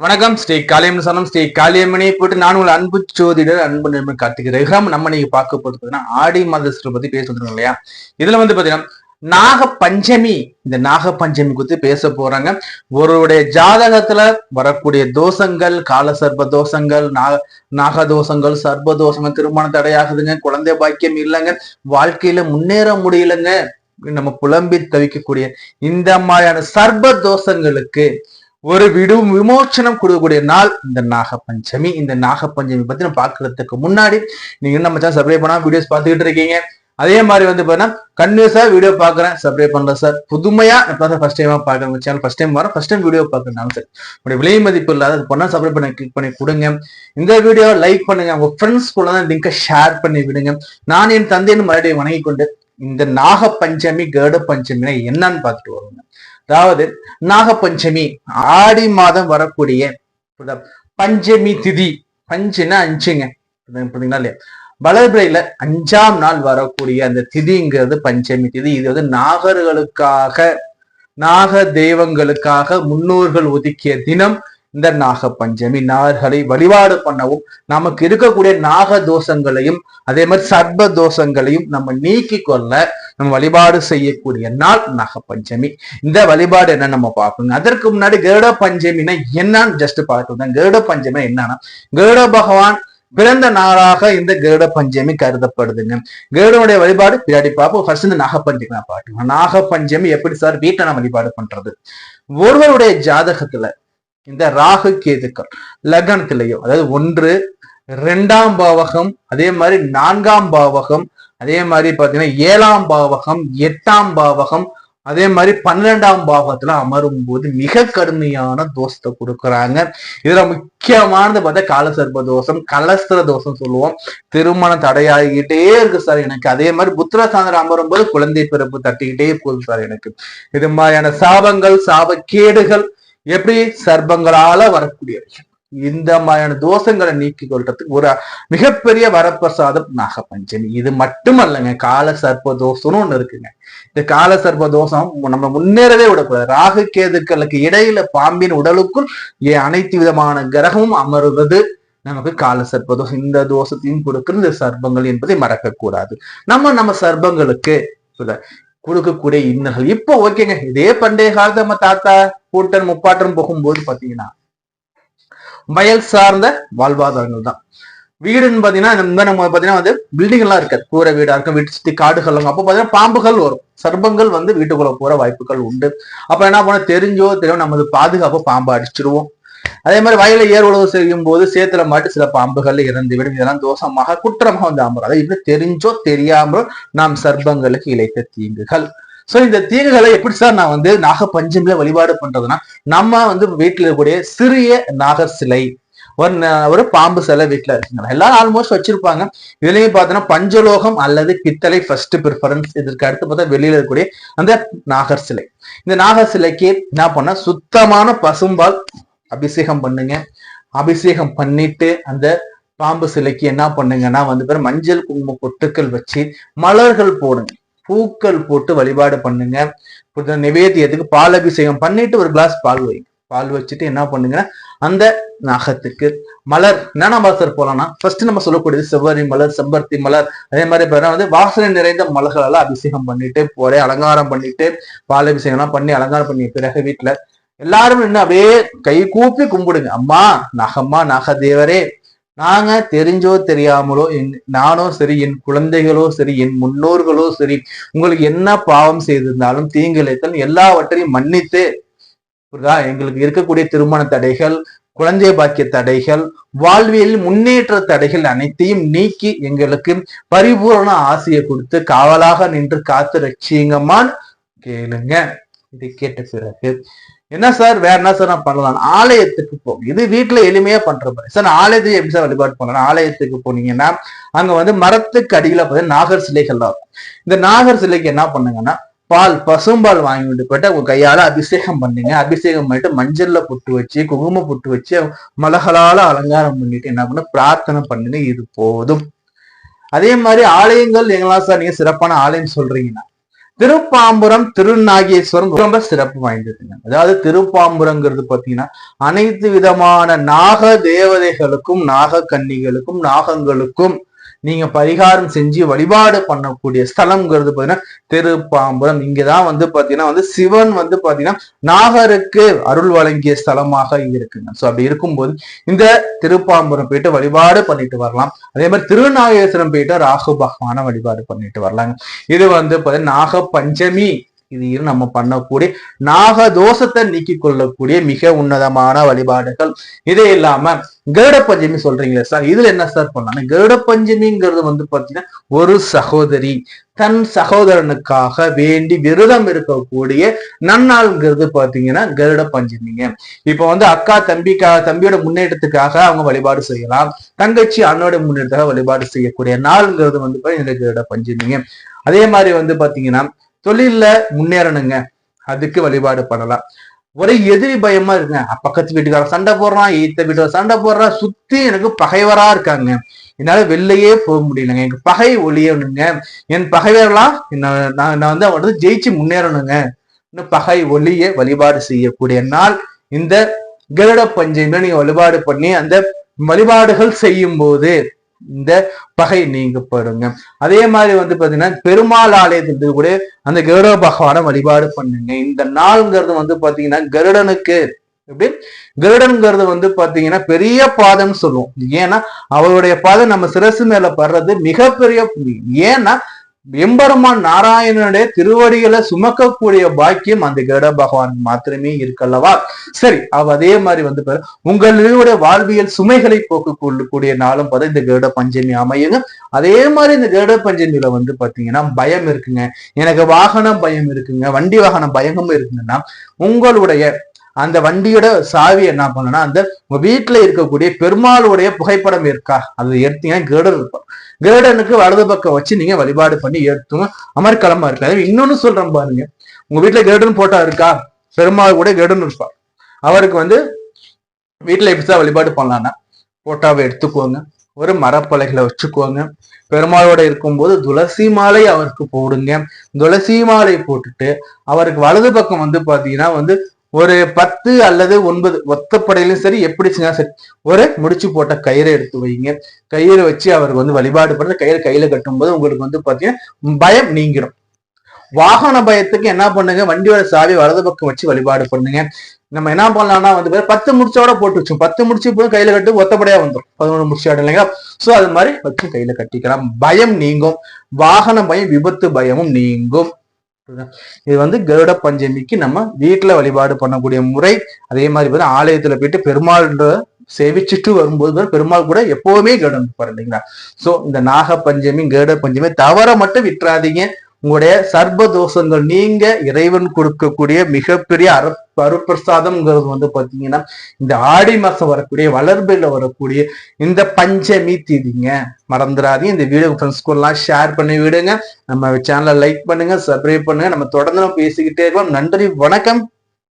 வணக்கம். ஸ்ரீ காளியம்மன் சனம் ஸ்ரீ காளியம்மனை போட்டு நான் உங்கள் அன்பு ஜோதிடர் அன்பு நண்பன் கார்த்திக் ரகுராம். நம்ம நீங்க பார்க்க போது பாத்தீங்கன்னா ஆடி மாதத்தை பத்தி பேசுறோம் இல்லையா? இதுல வந்து பாத்தீங்கன்னா நாக பஞ்சமி இந்த நாக பஞ்சமி குறித்து பேச போறாங்க. ஒருவருடைய ஜாதகத்துல வரக்கூடிய தோஷங்கள் கால சர்ப தோஷங்கள் நாக நாக தோஷங்கள் சர்ப தோஷங்கள் திருமண தடையாகுதுங்க குழந்தை பாக்கியம் இல்லைங்க வாழ்க்கையில முன்னேற முடியலங்க நம்ம புலம்பி தவிக்கக்கூடிய இந்த மாதிரியான சர்ப தோஷங்களுக்கு ஒரு விடு விமோச்சனம் கொடுக்கக்கூடிய நாள் இந்த நாகப்பஞ்சமி. இந்த நாகப்பஞ்சமி பத்தி நம்ம பாக்குறதுக்கு முன்னாடி நீங்க நம்ம சேனல் சப்ஸ்கிரைப் பண்ணா வீடியோஸ் பார்த்துக்கிட்டு இருக்கீங்க. அதே மாதிரி வந்து பாத்தீங்கன்னா கண்டினியூஸா வீடியோ பாக்குறேன் சப்ஸ்கிரைப் பண்ணல சார் புதுமையா ஃபர்ஸ்ட் டைமா பாக்குறேன் சேனல் ஃபர்ஸ்ட் டைம் வரேன் ஃபர்ஸ்ட் டைம் வீடியோ பாக்குறேன் சார் உங்களுடைய விலை மதிப்பு இல்லாத பொண்ணா சப்ளை சப்ஸ்கிரைப் பண்ணி கிளிக் பண்ணி கொடுங்க. இந்த வீடியோ லைக் பண்ணுங்க. உங்க ஃப்ரெண்ட்ஸ் கூட தான் லிங்கை ஷேர் பண்ணி விடுங்க. நான் என் தந்தையின் மறுபடியும் வணங்கி கொண்டு இந்த நாக பஞ்சமி கேட பஞ்சமினா என்னன்னு பார்த்துட்டு வருவேன் அதாவது நாகப்பஞ்சமி ஆடி மாதம் வரக்கூடிய பஞ்சமி திதி. பஞ்சுன்னா அஞ்சுங்க. புரியுதுங்களா இல்லையா? வளர்பிறையில அஞ்சாம் நாள் வரக்கூடிய அந்த திதிங்கிறது பஞ்சமி திதி. இது வந்து நாகர்களுக்காக நாக தெய்வங்களுக்காக முன்னோர்கள் ஒதுக்கிய தினம் இந்த நாக பஞ்சமி நாகர்களை வழிபாடு பண்ணவும் நமக்கு இருக்கக்கூடிய நாக தோஷங்களையும் அதே மாதிரி சர்ப தோஷங்களையும் நம்ம நீக்கி கொள்ள நம்ம வழிபாடு செய்யக்கூடிய நாள் நக பஞ்சமி இந்த வழிபாடு என்ன நம்ம பார்க்கணும்? அதற்கு முன்னாடி கருட பஞ்சமினா என்னன்னு ஜஸ்ட் பார்க்கணும். கருட பஞ்சமி என்னன்னா கருட பகவான் பிறந்த நாளாக இந்த கருட பஞ்சமி கருதப்படுதுங்க. கருடனுடைய வழிபாடு பின்னாடி பார்ப்போம். ஃபர்ஸ்ட் இந்த நாகப்பஞ்சமி நான் பார்க்கணும். நாகப்பஞ்சமி எப்படி சார்? வீட்டை நான் வழிபாடு பண்றது. ஒருவருடைய ஜாதகத்துல இந்த ராகு கேதுக்கள் லக்னத்திலேயோ அதாவது ஒன்று ரெண்டாம் பாவகம் அதே மாதிரி நான்காம் பாவகம் அதே மாதிரி பார்த்தீங்கன்னா ஏழாம் பாவகம் எட்டாம் பாவகம் அதே மாதிரி பன்னிரெண்டாம் பாவத்துல அமரும் போது மிக கடுமையான தோஷத்தை கொடுக்குறாங்க. இதுல முக்கியமானது பார்த்தா காலசர்ப தோஷம் கலஸ்திர தோஷம் சொல்லுவோம். திருமணம் தடையாகிக்கிட்டே இருக்கு சார் எனக்கு. அதே மாதிரி புத்திரசாந்தர் அமரும் போது குழந்தை பிறப்பு தட்டிக்கிட்டே போகுது சார் எனக்கு. இது மாதிரியான சாபங்கள் சாபக்கேடுகள் எப்படி சர்பங்களால வரக்கூடியவை இந்த மாதிரியான தோஷங்களை நீக்கி கொள்றதுக்கு ஒரு மிகப்பெரிய வரப்பிரசாதம் நாகபஞ்சமி இது மட்டுமல்லங்க கால சர்ப்ப தோஷம்னு ஒண்ணு இருக்குங்க. இந்த கால சர்ப்ப தோஷம் நம்ம முன்னேறவே விடக்கூடாது. ராகு கேதுக்களுக்கு இடையில பாம்பின் உடலுக்குள் அனைத்து விதமான கிரகமும் அமருவது நமக்கு கால சர்ப்ப தோஷம் இந்த தோஷத்தையும் கொடுக்கிற இந்த சர்ப்பங்கள் என்பதை மறக்க கூடாது நம்ம நம்ம சர்ப்பங்களுக்கு கொடுக்கக்கூடிய இன்னல்கள். இப்போ ஓகேங்க இதே பண்டைய காலத்து நம்ம தாத்தா கூட்டன் முப்பாட்டம் போகும்போது பாத்தீங்கன்னா வயல் சார்ந்த வாழ்வாதாரங்கள் தான். வீடுன்னு பாத்தீங்கன்னா இந்த நம்ம பாத்தீங்கன்னா வந்து பில்டிங் எல்லாம் இருக்காது. கூரை வீடா இருக்கும் வீட்டு சுத்தி காடுகள் அப்போ பாத்தீங்கன்னா பாம்புகள் வரும். சர்ப்பங்கள் வந்து வீட்டுக்குள்ள போற வாய்ப்புகள் உண்டு. அப்ப என்ன பண்ண தெரிஞ்சோ தெரியும் நமது பாதுகாப்பு பாம்பு அடிச்சிருவோம். அதே மாதிரி வயல ஏர் உழவு செய்யும் போது சேத்துல மாட்டு சில பாம்புகள் இறந்துவிடும். இதெல்லாம் தோஷமாக குற்றமாக வந்து அமரும். அதாவது இப்படி தெரிஞ்சோ தெரியாமலோ நாம் சர்ப்பங்களுக்கு இழைத்த தீங்குகள். சோ இந்த தீங்குகளை எப்படி சார் நான் வந்து நாக பஞ்சமில வழிபாடு பண்றதுன்னா நம்ம வந்து வீட்டுல இருக்கக்கூடிய சிறிய நாகர் சிலை ஒரு ஒரு பாம்பு சிலை வீட்டுல இருக்குங்களா எல்லாரும் ஆல்மோஸ்ட் வச்சிருப்பாங்க. இதுலயும் பார்த்தோன்னா பஞ்சலோகம் அல்லது பித்தளை ஃபர்ஸ்ட் ப்ரிஃபரன்ஸ் இதற்கு அடுத்து பார்த்தா வெளியில இருக்கக்கூடிய அந்த நாகர் சிலை. இந்த நாகர் சிலைக்கு என்ன பண்ண சுத்தமான பசும்பால் அபிஷேகம் பண்ணுங்க. அபிஷேகம் பண்ணிட்டு அந்த பாம்பு சிலைக்கு என்ன பண்ணுங்கன்னா வந்து பேர் மஞ்சள் குங்கும பொட்டுக்கள் வச்சு மலர்கள் போடுங்க. பூக்கள் போட்டு வழிபாடு பண்ணுங்க. நிவேத்தியத்துக்கு பால் அபிஷேகம் பண்ணிட்டு ஒரு கிளாஸ் பால் வைங்க பால் வச்சுட்டு என்ன பண்ணுங்கன்னா அந்த நகத்துக்கு மலர். என்னென்ன மலர் போலாம்னா? ஃபர்ஸ்ட் நம்ம சொல்லக்கூடியது செவ்வரி மலர் செம்பருத்தி மலர். அதே மாதிரி வந்து வாசனை நிறைந்த மலர்களெல்லாம் அபிஷேகம் பண்ணிட்டு போறேன் அலங்காரம் பண்ணிட்டு பால் அபிஷேகம்லாம் பண்ணி அலங்காரம் பண்ணிய பிறகு வீட்டுல எல்லாரும் நின்று அப்படியே கை கூப்பி கும்பிடுங்க. அம்மா நகம்மா நகதேவரே நாங்க தெரிஞ்சோ தெரியாமலோ என் நானோ சரி என் குழந்தைகளோ சரி என் முன்னோர்களோ சரி உங்களுக்கு என்ன பாவம் செய்திருந்தாலும் தீங்கிழைத்தல் எல்லாவற்றையும் மன்னித்து புரியுதா? எங்களுக்கு இருக்கக்கூடிய திருமண தடைகள் குழந்தை பாக்கிய தடைகள் வாழ்வியல் முன்னேற்ற தடைகள் அனைத்தையும் நீக்கி எங்களுக்கு பரிபூரண ஆசையை கொடுத்து காவலாக நின்று காத்து ரட்சியுங்கம்மான் கேளுங்க. இதை கேட்ட பிறகு என்ன சார்? வேற என்ன சார் நான் பண்ணலாம்? ஆலயத்துக்கு போகும் இது வீட்டுல எளிமையா பண்ற மாதிரி. சார் ஆலயத்தை எப்படி சார் வழிபாடு பண்ணலாம்? ஆலயத்துக்கு போனீங்கன்னா அங்க வந்து மரத்துக்கு அடியில பார்த்தீங்கன்னா நாகர் சிலைகள் இருக்கும். இந்த நாகர் சிலைக்கு என்ன பண்ணுங்கன்னா பால் பசும்பால் வாங்கிட்டு போயிட்டு உங்க கையால அபிஷேகம் பண்ணீங்க. அபிஷேகம் பண்ணிட்டு மஞ்சள்ல புட்டு வச்சு குங்கும புட்டு வச்சு மலகளால அலங்காரம் பண்ணிட்டு என்ன பண்ண? பிரார்த்தனை பண்ணுங்க. இது போதும். அதே மாதிரி ஆலயங்கள் எங்கெல்லாம் சார் நீங்க சிறப்பான ஆலயம் சொல்றீங்கன்னா திருப்பாம்புரம் திருநாகேஸ்வரம் ரொம்ப சிறப்பு வாய்ந்ததுங்க அதாவது திருப்பாம்புரங்கிறது பாத்தீங்கன்னா அனைத்து விதமான நாக தேவதைகளுக்கும் நாக கன்னிகளுக்கும் நாகங்களுக்கும் நீங்க பரிகாரம் செஞ்சு வழிபாடு பண்ணக்கூடிய ஸ்தலம்ங்கிறது பாத்தீங்கன்னா திருப்பாம்புரம். இங்கதான் வந்து பாத்தீங்கன்னா வந்து சிவன் வந்து பாத்தீங்கன்னா நாகருக்கு அருள் வழங்கிய ஸ்தலமாக இருக்குங்க. சோ அப்படி இருக்கும்போது இந்த திருப்பாம்புரம் போயிட்டு வழிபாடு பண்ணிட்டு வரலாம். அதே மாதிரி திருநாகேஸ்வரம் போயிட்டு ராகு பகவான வழிபாடு பண்ணிட்டு வரலாங்க. இது வந்து பாத்தீங்கன்னா நாக பஞ்சமி இது நம்ம பண்ணக்கூடிய நாக தோஷத்தை நீக்கி கொள்ளக்கூடிய மிக உன்னதமான வழிபாடுகள். இதே இல்லாம கருட பஞ்சமி சொல்றீங்களே சார் இதுல என்ன சார் பண்ணலாம் கருட பஞ்சமிங்கிறது வந்து பாத்தீங்கன்னா ஒரு சகோதரி. தன் சகோதரனுக்காக வேண்டி விரதம் இருக்கக்கூடிய நன்னாள்ங்கிறது பாத்தீங்கன்னா கருட பஞ்சமிங்க இப்ப வந்து அக்கா தம்பிக்கா தம்பியோட முன்னேற்றத்துக்காக அவங்க வழிபாடு செய்யலாம். தங்கச்சி அண்ணோட முன்னேற்றத்துக்காக வழிபாடு செய்யக்கூடிய நாள்ங்கிறது வந்து பாத்தீங்கன்னா கருட பஞ்சமிங்க அதே மாதிரி வந்து பாத்தீங்கன்னா தொழில்ல முன்னேறணுங்க. அதுக்கு வழிபாடு பண்ணலாம். ஒரே எதிரி பயமா இருக்குங்க பக்கத்து வீட்டுக்காரன் சண்டை போடுறான் ஈத்த வீட்டுக்கார சண்டை போடுறான் சுத்தி எனக்கு பகைவரா இருக்காங்க. என்னால வெளிலையே போக முடியலங்க. எனக்கு பகை ஒளியணுங்க என் பகைவரெல்லாம் நான் வந்து அவன் ஜெயிச்சு முன்னேறணுங்க. இன்னும் பகை ஒளிய வழிபாடு செய்யக்கூடிய நாள் இந்த கருட பஞ்சமியில நீங்க வழிபாடு பண்ணி அந்த வழிபாடுகள் செய்யும் போது இந்த பகை நீங்கப்படுங்க அதே மாதிரி வந்து பாத்தீங்கன்னா பெருமாள் ஆலயத்துக்கு கூட அந்த கருட பகவான வழிபாடு பண்ணுங்க. இந்த நாள்ங்கிறது வந்து பாத்தீங்கன்னா கருடனுக்கு எப்படி? கருடன்கிறது வந்து பாத்தீங்கன்னா பெரிய பாதம்னு சொல்லுவோம். ஏன்னா அவருடைய பாதம் நம்ம சிரசு மேல படுறது மிகப்பெரிய ஏன்னா எம்பெருமான் நாராயணனுடைய திருவடிகளை சுமக்கக்கூடிய பாக்கியம் அந்த கருட பகவான் மாத்திரமே இருக்கல்லவா? சரி அவ அதே மாதிரி வந்து உங்களுடைய வாழ்வியல் சுமைகளை போக்கக்கூடிய நாளும் பார்த்தா இந்த கருட பஞ்சமி அமையுங்க. அதே மாதிரி இந்த கருட பஞ்சமியில வந்து பாத்தீங்கன்னா பயம் இருக்குங்க. எனக்கு வாகனம் பயம் இருக்குங்க வண்டி வாகனம் பயமும் இருக்குங்கன்னா உங்களுடைய அந்த வண்டியோட சாவி என்ன பண்ணுன்னா அந்த உங்க வீட்டுல இருக்கக்கூடிய பெருமாளுடைய புகைப்படம் இருக்கா? அது எடுத்தீங்கன்னா கேடர் இருக்கும். கேடனுக்கு வலது பக்கம் வச்சு நீங்க வழிபாடு பண்ணி ஏற்றுங்க அமர்க்கலமா இருக்கு. இன்னொன்னு சொல்றேன் பாருங்க. உங்க வீட்டுல கேடன் போட்டா இருக்கா? பெருமாள் கூட கேடன் இருப்பார். அவருக்கு வந்து வீட்டுல எப்படிதான் வழிபாடு பண்ணலாம்னா போட்டாவை எடுத்துக்கோங்க. ஒரு மரப்பலைகளை வச்சுக்கோங்க. பெருமாளோட இருக்கும்போது துளசி மாலை அவருக்கு போடுங்க. துளசி மாலை போட்டுட்டு அவருக்கு வலது பக்கம் வந்து பாத்தீங்கன்னா வந்து ஒரு பத்து அல்லது ஒன்பது ஒத்தப்படையிலும் சரி எப்படி சரி ஒரு முடிச்சு போட்ட கயிறை எடுத்து வைங்க. கயிறை வச்சு அவருக்கு வந்து வழிபாடு பண்ணுற கயிறு கையில கட்டும்போது உங்களுக்கு வந்து பாத்தீங்கன்னா பயம் நீங்கிடும். வாகன பயத்துக்கு என்ன பண்ணுங்க? வண்டியோட சாவி வலது பக்கம் வச்சு வழிபாடு பண்ணுங்க. நம்ம என்ன பண்ணலாம்னா வந்து பத்து முடிச்சோட போட்டு வச்சோம் பத்து முடிச்சு போய் கையில கட்டு ஒத்தப்படையா வந்துடும் பதினொன்று முடிச்சாடு இல்லைங்களா? சோ அது மாதிரி வச்சு கையில கட்டிக்கலாம். பயம் நீங்கும். வாகன பயம் விபத்து பயமும் நீங்கும். இது வந்து கருட பஞ்சமிக்கு நம்ம வீட்டுல வழிபாடு பண்ணக்கூடிய முறை. அதே மாதிரி வந்து ஆலயத்துல போயிட்டு பெருமாள் சேவிச்சுட்டு வரும்போது பெருமாள் கூட எப்பவுமே கருடன் இருப்பார் இல்லைங்களா? சோ இந்த நாக பஞ்சமி கருட பஞ்சமி தவற மட்டும் விட்டுறாதீங்க. உங்களுடைய சர்ப தோஷங்கள் நீங்க இறைவன் கொடுக்கக்கூடிய மிகப்பெரிய அரு அருப்பிரசாதம்ங்கிறது வந்து பாத்தீங்கன்னா இந்த ஆடி மாசம் வரக்கூடிய வளர்பில் வரக்கூடிய இந்த பஞ்சமி தீதிங்க. மறந்துடாதீங்க. இந்த வீடியோ ஃப்ரெண்ட்ஸ்க்குலாம் ஷேர் பண்ணி விடுங்க. நம்ம சேனலை லைக் பண்ணுங்க சப்ஸ்கிரைப் பண்ணுங்க. நம்ம தொடர்ந்து நம்ம பேசிக்கிட்டே இருக்கோம் நன்றி வணக்கம்.